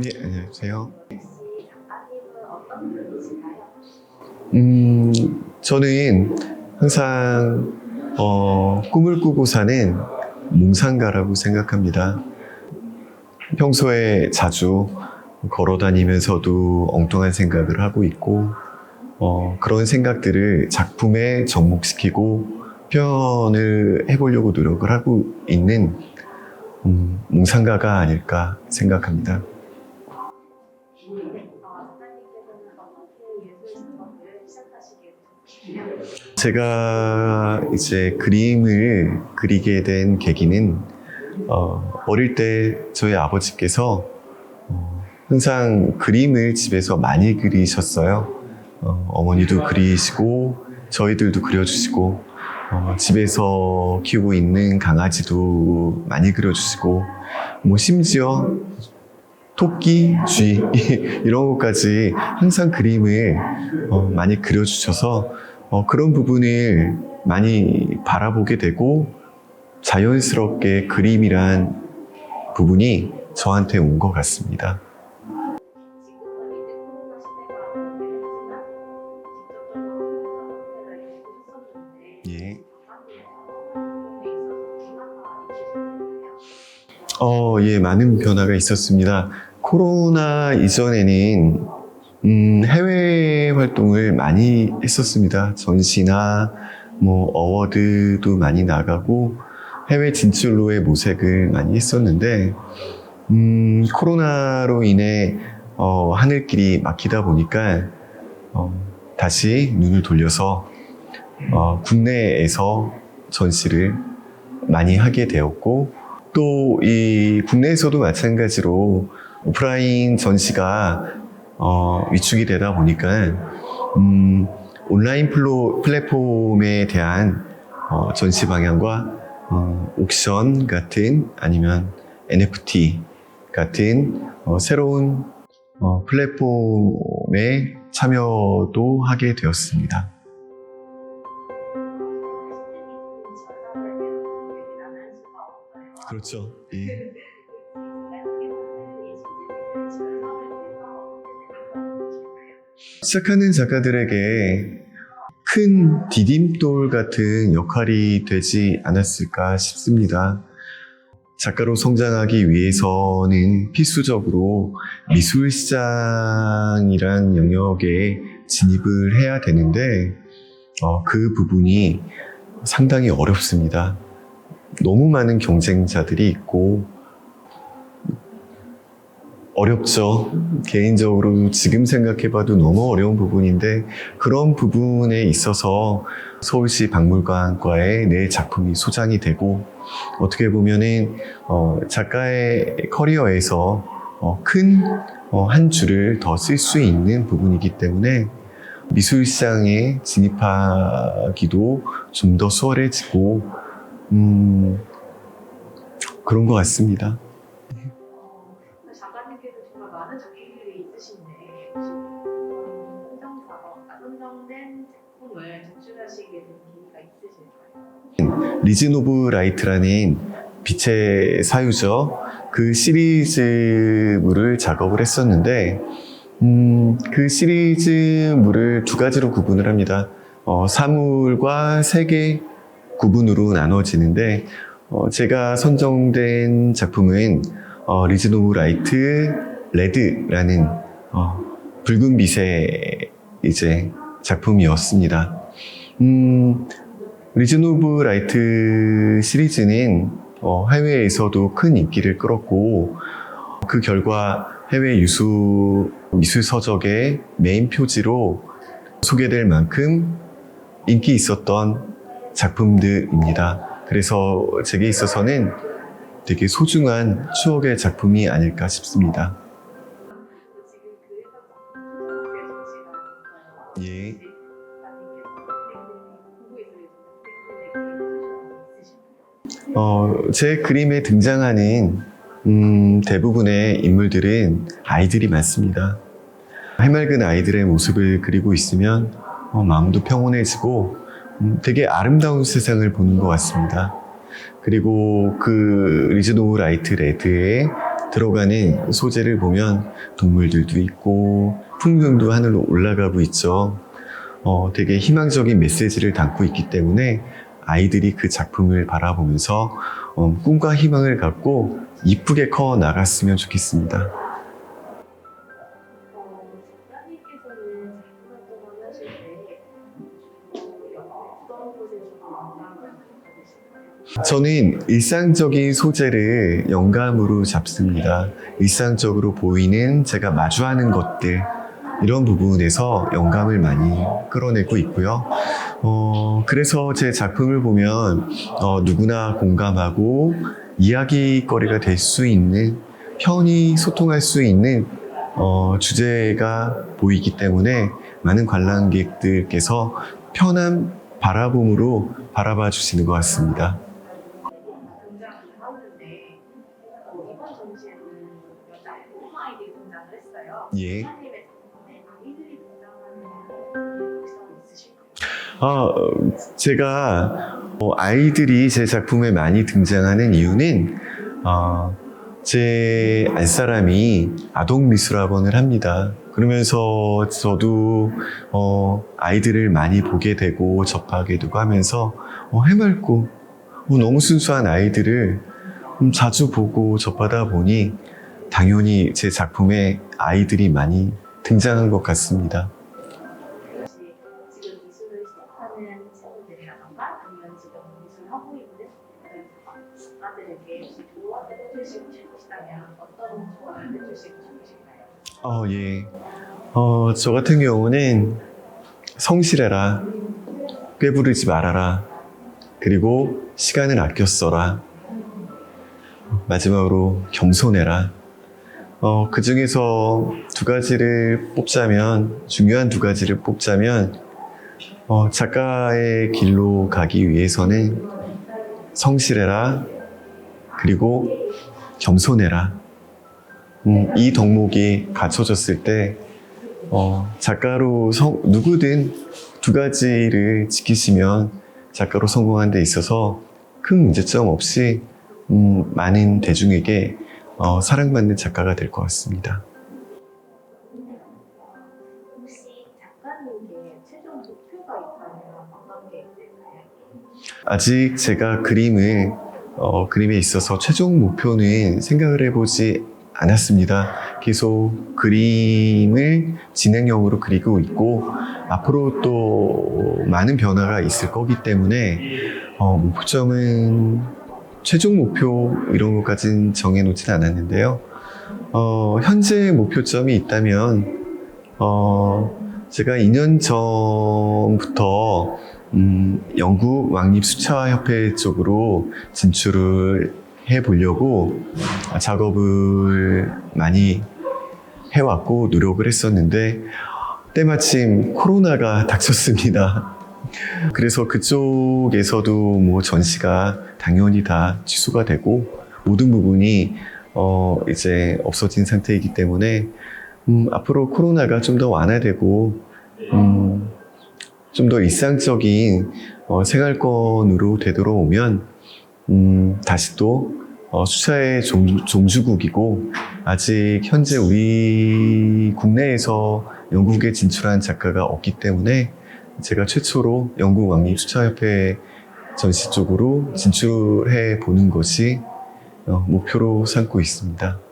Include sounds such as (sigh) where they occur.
네, 안녕하세요. 음, 저는 항상 어, 꿈을 꾸고 사는 몽상가라고 생각합니다. 평소에 자주 걸어 다니면서도 엉뚱한 생각을 하고 있고, 어, 그런 생각들을 작품에 접목시키고 표현을 해보려고 노력을 하고 있는 음, 몽상가가 아닐까 생각합니다. 제가 이제 그림을 그리게 된 계기는 어, 어릴 때 저희 아버지께서 어, 항상 그림을 집에서 많이 그리셨어요. 어, 머니도 그리시고 저희들도 그려주시고 어, 집에서 키우고 있는 강아지도 많이 그려주시고 뭐 심지어 토끼, 쥐 (laughs) 이런 것까지 항상 그림을 어, 많이 그려주셔서 어, 그런 부분을 많이 바라보게 되고 자연스럽게 그림이란 부분이 저한테 온 것 같습니다. 어, 예, 많은 변화가 있었습니다. 코로나 이전에는 음, 해외 활동을 많이 했었습니다. 전시나 뭐 어워드도 많이 나가고 해외 진출로의 모색을 많이 했었는데 음, 코로나로 인해 어, 하늘길이 막히다 보니까 어, 다시 눈을 돌려서 어, 국내에서 전시를 많이 하게 되었고 또 이 국내에서도 마찬가지로 오프라인 전시가 어, 위축이 되다 보니까 음, 온라인 플로, 플랫폼에 대한 어, 전시 방향과 어, 옥션 같은 아니면 NFT 같은 어, 새로운 어, 플랫폼에 참여도 하게 되었습니다. 그렇죠. 예. 시작하는 작가들에게 큰 디딤돌 같은 역할이 되지 않았을까 싶습니다. 작가로 성장하기 위해서는 필수적으로 미술 시장이란 영역에 진입을 해야 되는데 어, 그 부분이 상당히 어렵습니다. 너무 많은 경쟁자들이 있고 어렵죠. 개인적으로 지금 생각해봐도 너무 어려운 부분인데 그런 부분에 있어서 서울시 박물관과에 내 작품이 소장이 되고 어떻게 보면은 어, 작가의 커리어에서 어, 큰한 줄을 더 쓸 수 있는 부분이기 때문에 미술 시장에 진입하기도 좀 더 수월해지고 음, 그런 것 같습니다. 작가님께서 정말 많은 작품들이 있으신데 작품을 제출하시게 된 계기가 있으실까요? 리즌 오브 라이트라는 빛의 사유죠. 그 시리즈물을 작업을 했었는데, 음, 그 시리즈물을 두 가지로 구분을 합니다. 어, 사물과 세개 구분으로 나눠지는데, 어, 제가 선정된 작품은 어, 리즌 오브 라이트 레드라는 어, 붉은 빛의 이제 작품이었습니다. 음, 리즌 오브 라이트 시리즈는 어, 해외에서도 큰 인기를 끌었고 그 결과 해외 유수 미술 서적의 메인 표지로 소개될 만큼 인기 있었던 작품들입니다. 그래서 제게 있어서는 되게 소중한 추억의 작품이 아닐까 싶습니다. 예. 어, 제 그림에 등장하는 음, 대부분의 인물들은 아이들이 많습니다. 해맑은 아이들의 모습을 그리고 있으면 어, 마음도 평온해지고 음, 되게 아름다운 세상을 보는 것 같습니다. 그리고 그 리즈노우 라이트 레드의 들어가는 소재를 보면 동물들도 있고 풍경도 하늘로 올라가고 있죠. 어, 되게 희망적인 메시지를 담고 있기 때문에 아이들이 그 작품을 바라보면서 어, 꿈과 희망을 갖고 이쁘게 커 나갔으면 좋겠습니다. 저는 일상적인 소재를 영감으로 잡습니다. 일상적으로 보이는 제가 마주하는 것들, 이런 부분에서 영감을 많이 끌어내고 있고요. 어, 그래서 제 작품을 보면 어, 누구나 공감하고 이야기거리가 될 수 있는, 편히 소통할 수 있는 어, 주제가 보이기 때문에 많은 관람객들께서 편한 바라봄으로 바라봐 주시는 것 같습니다. 예. 아, 어, 제가 어, 아이들이 제 작품에 많이 등장하는 이유는 어, 제 알사람이 아동미술학원을 합니다. 그러면서 저도 어, 아이들을 많이 보게 되고 접하게 되고 하면서 어, 해맑고 어, 너무 순수한 아이들을 음, 자주 보고 접하다 보니 당연히 제 작품에 아이들이 많이 등장한 것 같습니다. 어, 예. 어, 저 같은 경우는 성실해라. 꾀부르지 말아라. 그리고 시간을 아껴 써라. 마지막으로 겸손해라. 어, 그 중에서 두 가지를 뽑자면, 중요한 두 가지를 뽑자면, 어, 작가의 길로 가기 위해서는 성실해라. 그리고 겸손해라. 음, 이 덕목이 갖춰졌을 때 어, 작가로 성- 누구든 두 가지를 지키시면 작가로 성공하는 데 있어서 큰 문제점 없이 음, 많은 대중에게 어, 사랑받는 작가가 될 것 같습니다. 혹시 작가님께 최종 목표가 있다면 어떤 게 있을까요? 아직 제가 그림을 어, 그림에 있어서 최종 목표는 생각을 해보지 않았습니다. 계속 그림을 진행형으로 그리고 있고 앞으로 또 많은 변화가 있을 거기 때문에 어, 목표점은 최종 목표 이런 것까지는 정해놓진 않았는데요. 어, 현재 목표점이 있다면 어, 제가 2년 전부터 음, 영국 왕립 수차협회 쪽으로 진출을 해 보려고 작업을 많이 해왔고 노력을 했었는데 때마침 코로나가 닥쳤습니다. 그래서 그쪽에서도 뭐 전시가 당연히 다 취소가 되고 모든 부분이 어 이제 없어진 상태이기 때문에 음, 앞으로 코로나가 좀 더 완화되고 음, 좀 더 일상적인 어, 생활권으로 되돌아오면 음, 다시 또 어, 수사의 종, 종주 국이고 아직 현재 우리 국내에서 영국에 진출한 작가가 없기 때문에 제가 최초로 영국 왕립 수차협회 전시 쪽으로 진출해 보는 것이 어, 목표로 삼고 있습니다.